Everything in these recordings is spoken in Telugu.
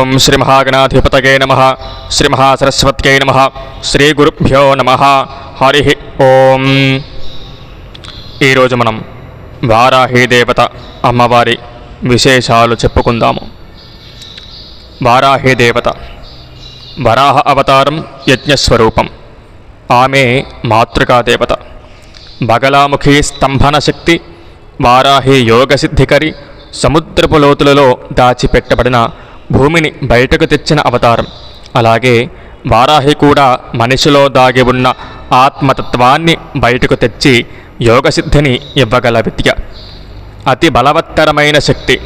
ఓం శ్రీ మహాగణాధిపతగే నమ. శ్రీ మహాసరస్వత్యై నమ. శ్రీ గురుభ్యో నమ. హరి ఓం. ఈరోజు మనం వారాహి దేవత అమ్మవారి విశేషాలు చెప్పుకుందాము. వారాహి దేవత వరాహ అవతారం యజ్ఞస్వరూపం. ఆమె మాతృకా దేవత. బగలాముఖి స్తంభన శక్తి వారాహి యోగసిద్ధికరి సముద్రపు లోతులలో దాచిపెట్టబడిన భూమిని బయటకు తెచ్చిన అవతారం. అలాగే వారాహి కూడా మనిషిలో దాగి ఉన్న ఆత్మతత్వాన్ని బయటకు తెచ్చి యోగసిద్ధిని ఇవ్వగల విద్య. అతి బలవత్తరమైన శక్తి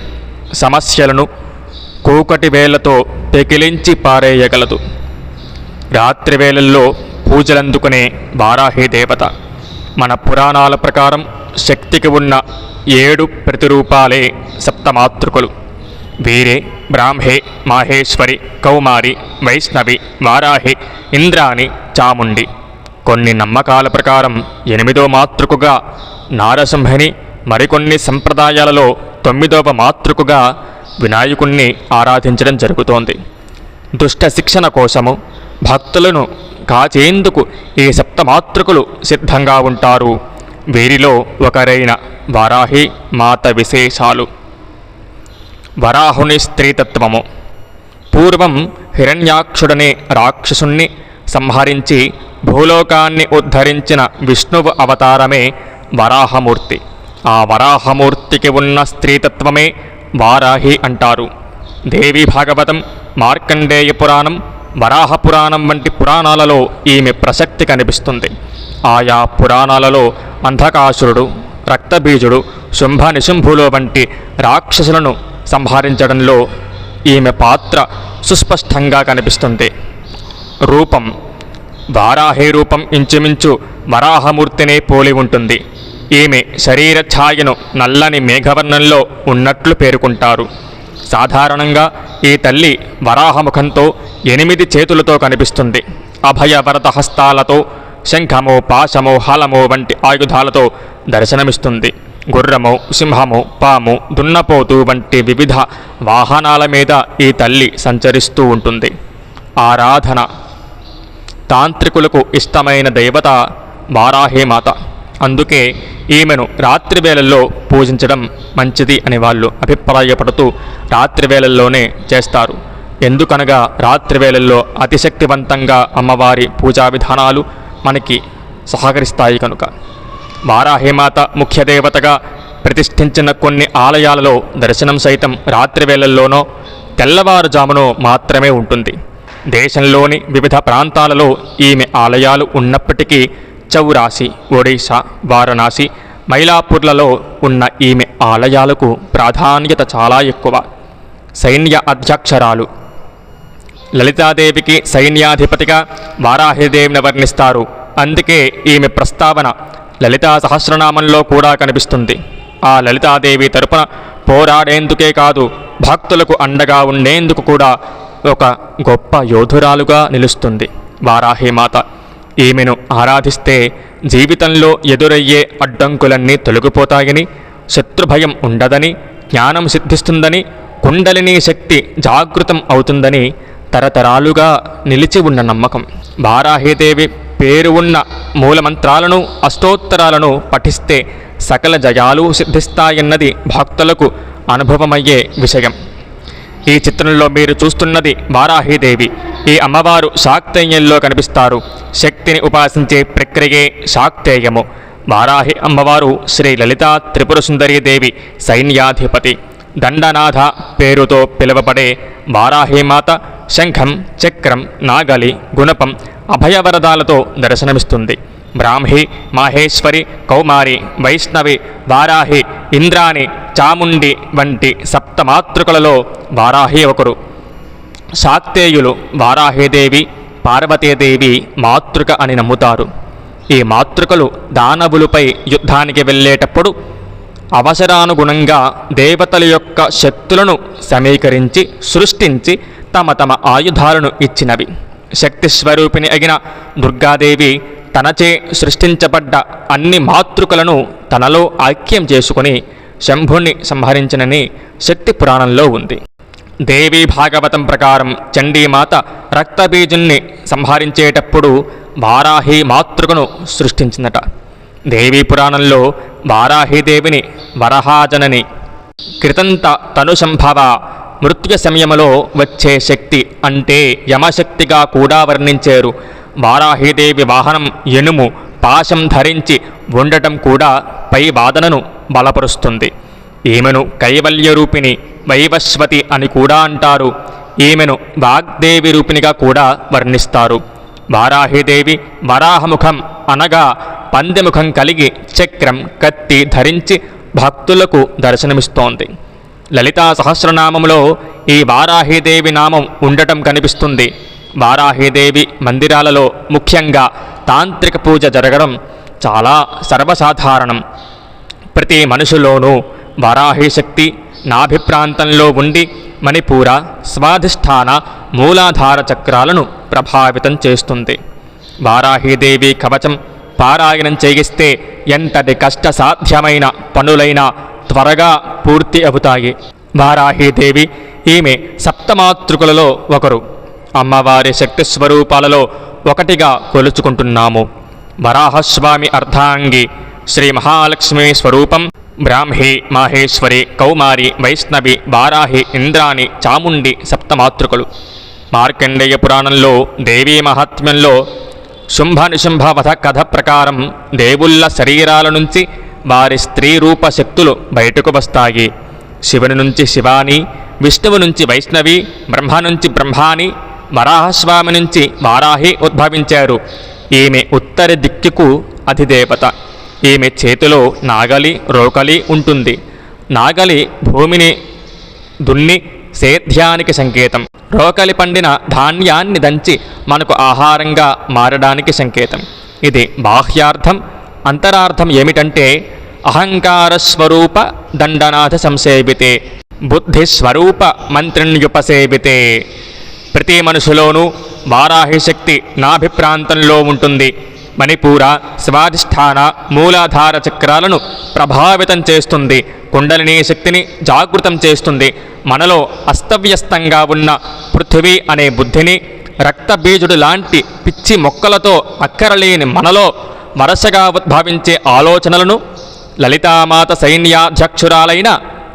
సమస్యలను కూకటి వేళ్ళతో పెకిలించి పారేయగలదు. రాత్రి వేళల్లో పూజలందుకునే వారాహి దేవత మన పురాణాల ప్రకారం శక్తికి ఉన్న ఏడు ప్రతిరూపాలే సప్తమాతృకులు. వీరే బ్రాహ్మే మాహేశ్వరి కౌమారి వైష్ణవి వారాహి ఇంద్రాణి చాముండి. కొన్ని నమ్మకాల ప్రకారం ఎనిమిదో మాతృకుగా నారసింహని మరికొన్ని సంప్రదాయాలలో తొమ్మిదవ మాతృకుగా వినాయకుణ్ణి ఆరాధించడం జరుగుతోంది. దుష్ట శిక్షణ కోసము భక్తులను కాచేందుకు ఈ సప్తమాతృకులు సిద్ధంగా ఉంటారు. వీరిలో ఒకరైన వారాహి మాత విశేషాలు. వరాహుని స్త్రీతత్వము. పూర్వం హిరణ్యాక్షుడనే రాక్షసుణ్ణి సంహరించి భూలోకాన్ని ఉద్ధరించిన విష్ణువు అవతారమే వరాహమూర్తి. ఆ వరాహమూర్తికి ఉన్న స్త్రీతత్వమే వారాహి అంటారు. దేవి భాగవతం మార్కండేయ పురాణం వరాహ పురాణం వంటి పురాణాలలో ఈమె ప్రసక్తి కనిపిస్తుంది. ఆయా పురాణాలలో అంధకాసురుడు రక్తబీజుడు శుంభ నిశుంభులు వంటి రాక్షసులను సంహరించడంలో ఈమె పాత్ర సుస్పష్టంగా కనిపిస్తుంది. రూపం వారాహి రూపం ఇంచుమించు వరాహమూర్తినే పోలి ఉంటుంది. ఈమె శరీర ఛాయను నల్లని మేఘవర్ణంలో ఉన్నట్లు పేర్కొంటారు. సాధారణంగా ఈ తల్లి వరాహముఖంతో ఎనిమిది చేతులతో కనిపిస్తుంది. అభయవరత హస్తాలతో శంఖమో పాశమో హలమో వంటి ఆయుధాలతో దర్శనమిస్తుంది. గుర్రము సింహము పాము దున్నపోతు వంటి వివిధ వాహనాల మీద ఈ తల్లి సంచరిస్తూ ఉంటుంది. ఆరాధన. తాంత్రికులకు ఇష్టమైన దేవత వారాహిమాత. అందుకే ఈమెను రాత్రి వేళల్లో పూజించడం మంచిది అని వాళ్ళు అభిప్రాయపడుతూ రాత్రి వేళల్లోనే చేస్తారు. ఎందుకనగా రాత్రి వేళల్లో అతిశక్తివంతంగా అమ్మవారి పూజా విధానాలు మనకి సహకరిస్తాయి కనుక. వారాహిమాత ముఖ్య దేవతగా ప్రతిష్ఠించిన కొన్ని ఆలయాలలో దర్శనం సైతం రాత్రి వేళల్లోనో తెల్లవారుజామునో మాత్రమే ఉంటుంది. దేశంలోని వివిధ ప్రాంతాలలో ఈమె ఆలయాలు ఉన్నప్పటికీ చౌరాసి ఒడిశా వారణాసి మైలాపూర్లలో ఉన్న ఈమె ఆలయాలకు ప్రాధాన్యత చాలా ఎక్కువ. సైన్య అధ్యక్షరాలు లలితాదేవికి సైన్యాధిపతిగా వారాహిదేవిని వర్ణిస్తారు. అందుకే ఈమె ప్రస్తావన లలితా సహస్రనామంలో కూడా కనిపిస్తుంది. ఆ లలితాదేవి తరపున పోరాడేందుకే కాదు భక్తులకు అండగా ఉండేందుకు కూడా ఒక గొప్ప యోధురాలుగా నిలుస్తుంది. వారాహిమాత ఈమెను ఆరాధిస్తే జీవితంలో ఎదురయ్యే అడ్డంకులన్నీ తొలగిపోతాయని శత్రుభయం ఉండదని జ్ఞానం సిద్ధిస్తుందని కుండలిని శక్తి జాగృతం అవుతుందని తరతరాలుగా నిలిచి ఉన్న నమ్మకం. వారాహిదేవి పేరు ఉన్న మూలమంత్రాలను అష్టోత్తరాలను పఠిస్తే సకల జయాలు సిద్ధిస్తాయన్నది భక్తులకు అనుభవమయ్యే విషయం. ఈ చిత్రంలో మీరు చూస్తున్నది వారాహీదేవి. ఈ అమ్మవారు శాక్తేయంలో కనిపిస్తారు. శక్తిని ఉపాసించే ప్రక్రియే శాక్తేయము. వారాహి అమ్మవారు శ్రీ లలితా త్రిపుర దేవి సైన్యాధిపతి. దండనాథ పేరుతో పిలువబడే వారాహిమాత శంఖం చక్రం నాగలి గుణపం అభయవరదాలతో దర్శనమిస్తుంది. బ్రాహ్మి మాహేశ్వరి కౌమారి వైష్ణవి వారాహి ఇంద్రాణి చాముండి వంటి సప్తమాతృకలలో వారాహి ఒకరు. శాక్తేయులు వారాహిదేవి పార్వతీదేవి మాతృక అని నమ్ముతారు. ఈ మాతృకలు దానవులపై యుద్ధానికి వెళ్ళేటప్పుడు అవసరానుగుణంగా దేవతల యొక్క శక్తులను సమీకరించి సృష్టించి తమ తమ ఆయుధాలను ఇచ్చినవి. శక్తి స్వరూపిణి అయిన దుర్గాదేవి తనచే సృష్టించబడ్డ అన్ని మాతృకలను తనలో ఐక్యం చేసుకుని శంభుణ్ణి సంహరించినని శక్తి పురాణంలో ఉంది. దేవీ భాగవతం ప్రకారం చండీమాత రక్తబీజుణ్ణి సంహరించేటప్పుడు వారాహి మాతృకను సృష్టించిందట దేవీ పురాణంలో వారాహిదేవిని వరహాజనని కృతంత తనుసంభవ మృత్యు సమయంలో వచ్చే శక్తి అంటే యమశక్తిగా కూడా వర్ణించారు. వారాహిదేవి వాహనం ఎనుము పాశం ధరించి ఉండటం కూడా పై వాదనను బలపరుస్తుంది. ఈమెను కైవల్య రూపిణి వైవస్వతి అని కూడా అంటారు. ఈమెను వాగ్దేవి రూపిణిగా కూడా వర్ణిస్తారు. వారాహిదేవి వరాహముఖం అనగా పందెముఖం కలిగి చక్రం కత్తి ధరించి భక్తులకు దర్శనమిస్తోంది. లలితా సహస్రనామంలో ఈ వారాహిదేవి నామం ఉండటం కనిపిస్తుంది. వారాహీదేవి మందిరాలలో ముఖ్యంగా తాంత్రిక పూజ జరగడం చాలా సర్వసాధారణం. ప్రతి మనుషులోనూ వారాహి శక్తి ఉండి మణిపూర స్వాధిష్టాన మూలాధార చక్రాలను ప్రభావితం చేస్తుంది. వారాహిదేవి కవచం పారాయణం చేయిస్తే ఎంతటి కష్టసాధ్యమైన పనులైనా త్వరగా పూర్తి అవుతాయి. వారాహీదేవి ఈమె సప్తమాతృకులలో ఒకరు. అమ్మవారి శక్తి స్వరూపాలలో ఒకటిగా కొలుచుకుంటున్నాము. వరాహస్వామి అర్ధాంగి శ్రీ మహాలక్ష్మి స్వరూపం బ్రాహ్మి మాహేశ్వరి కౌమారి వైష్ణవి వారాహి ఇంద్రాణి చాముండి సప్తమాతృకులు. మార్కండేయ పురాణంలో దేవీ మహాత్మ్యంలో శుంభ నిశుంభ వధ కథ ప్రకారం దేవుళ్ళ శరీరాల నుంచి వారి స్త్రీ రూప శక్తులు బయటకు వస్తాయి. శివుని నుంచి శివాని విష్ణువు నుంచి వైష్ణవి బ్రహ్మ నుంచి బ్రహ్మాని వరాహస్వామి నుంచి వారాహి ఉద్భవించారు. ఈమె ఉత్తర దిక్కుకు అధిదేవత. ఈమె చేతిలో నాగలి రోకలి ఉంటుంది. నాగలి భూమిని దున్ని సేద్యానికి సంకేతం. రోకలి పండిన ధాన్యాన్ని దంచి మనకు ఆహారంగా మారడానికి సంకేతం. ఇది బాహ్యార్థం అంతరార్థం ఏమిటంటే అహంకార స్వరూప దండనాథ సంసేవితే బుద్ధి స్వరూప మంత్రిణ్యుపసేవితే. ప్రతి మనుషులోనూ వారాహి శక్తి ఉంటుంది. మణిపూర స్వాధిష్టాన మూలాధార చక్రాలను ప్రభావితం చేస్తుంది. కుండలినీ శక్తిని జాగృతం చేస్తుంది. మనలో అస్తవ్యస్తంగా ఉన్న పృథివీ అనే బుద్ధిని రక్తబీజుడు లాంటి పిచ్చి మొక్కలతో అక్కరలేని మనలో వరసగా ఉద్భవించే ఆలోచనలను లలితామాత సైన్యాధ్యక్షురాలైన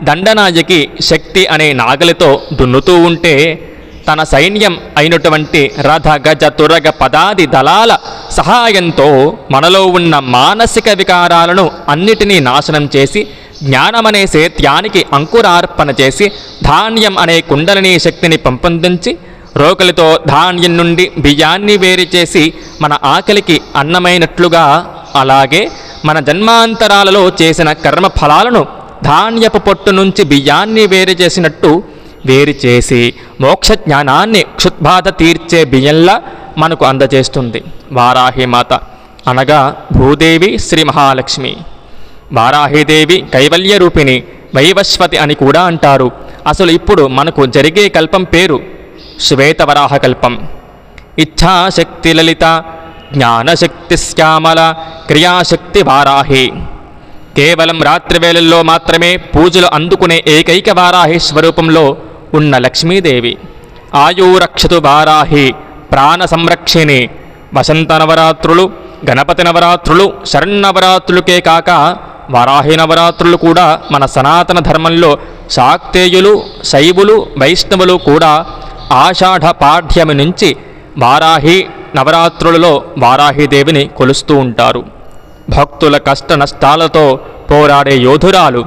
దండనాయకి శక్తి అనే నాగలితో దున్నుతూ ఉంటే తన సైన్యం అయినటువంటి రథ గజ తురగ పదాది దళాల సహాయంతో మనలో ఉన్న మానసిక వికారాలను అన్నిటినీ నాశనం చేసి జ్ఞానమనే సేత్యానికి అంకురార్పణ చేసి ధాన్యం అనే కుండలిని శక్తిని పెంపొందించి రోకలితో ధాన్యం నుండి బియ్యాన్ని వేరు చేసి మన ఆకలికి అన్నమైనట్లుగా అలాగే మన జన్మాంతరాలలో చేసిన కర్మ ఫలాలను ధాన్యపు పొట్టు నుంచి బియ్యాన్ని వేరు చేసినట్టు వేరు చేసి మోక్ష జ్ఞానాన్ని క్షుద్బాధ తీర్చే బియ్యంలా మనకు అందజేస్తుంది. వారాహిమాత అనగా భూదేవి శ్రీ మహాలక్ష్మి. వారాహిదేవి కైవల్య రూపిణి వైవస్వతి అని కూడా అంటారు. అసలు ఇప్పుడు మనకు జరిగే కల్పం పేరు శ్వేతవరాహకల్పం ఇచ్ఛాశక్తి లలిత జ్ఞానశక్తి శ్యామల క్రియాశక్తి వారాహి కేవలం రాత్రివేళల్లో మాత్రమే పూజలు అందుకునే ఏకైక వారాహి స్వరూపంలో ఉన్న లక్ష్మీదేవి. ఆయురక్షతు వారాహి ప్రాణ సంరక్షిణి వసంత నవరాత్రులు గణపతి నవరాత్రులు శరణవరాత్రులకే కాక వరాహి నవరాత్రులు కూడా మన సనాతన ధర్మంలో శాక్తేయులు శైవులు వైష్ణవులు కూడా ఆషాఢ పాఠ్యమి నుంచి వారాహి నవరాత్రులలో వారాహిదేవిని కొలుస్తూ ఉంటారు. భక్తుల కష్ట నష్టాలతో పోరాడే యోధురాలు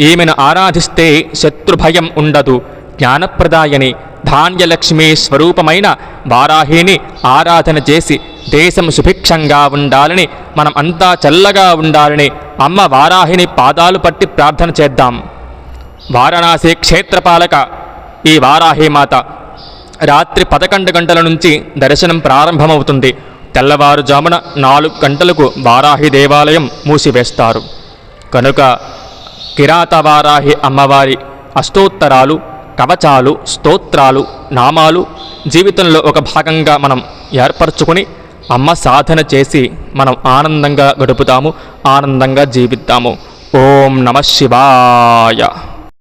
ఈమెను ఆరాధిస్తే శత్రుభయం ఉండదు. జ్ఞానప్రదాయని ధాన్యలక్ష్మి స్వరూపమైన వారాహిని ఆరాధన చేసి దేశం సుభిక్షంగా ఉండాలని మనం అంతా చల్లగా ఉండాలని అమ్మ వారాహిని పాదాలు పట్టి ప్రార్థన చేద్దాం. వారణాసి క్షేత్రపాలక ఈ వారాహి మాత రాత్రి పదకొండు గంటల నుంచి దర్శనం ప్రారంభమవుతుంది. తెల్లవారుజామున నాలుగు గంటలకు వారాహి దేవాలయం మూసివేస్తారు. కనుక కిరాతవారాహి అమ్మవారి అష్టోత్తరాలు కవచాలు స్తోత్రాలు నామాలు జీవితంలో ఒక భాగంగా మనం ఏర్పరచుకుని అమ్మ సాధన చేసి మనం ఆనందంగా గడుపుతాము ఆనందంగా జీవిద్దాము ఓం నమ శివాయ.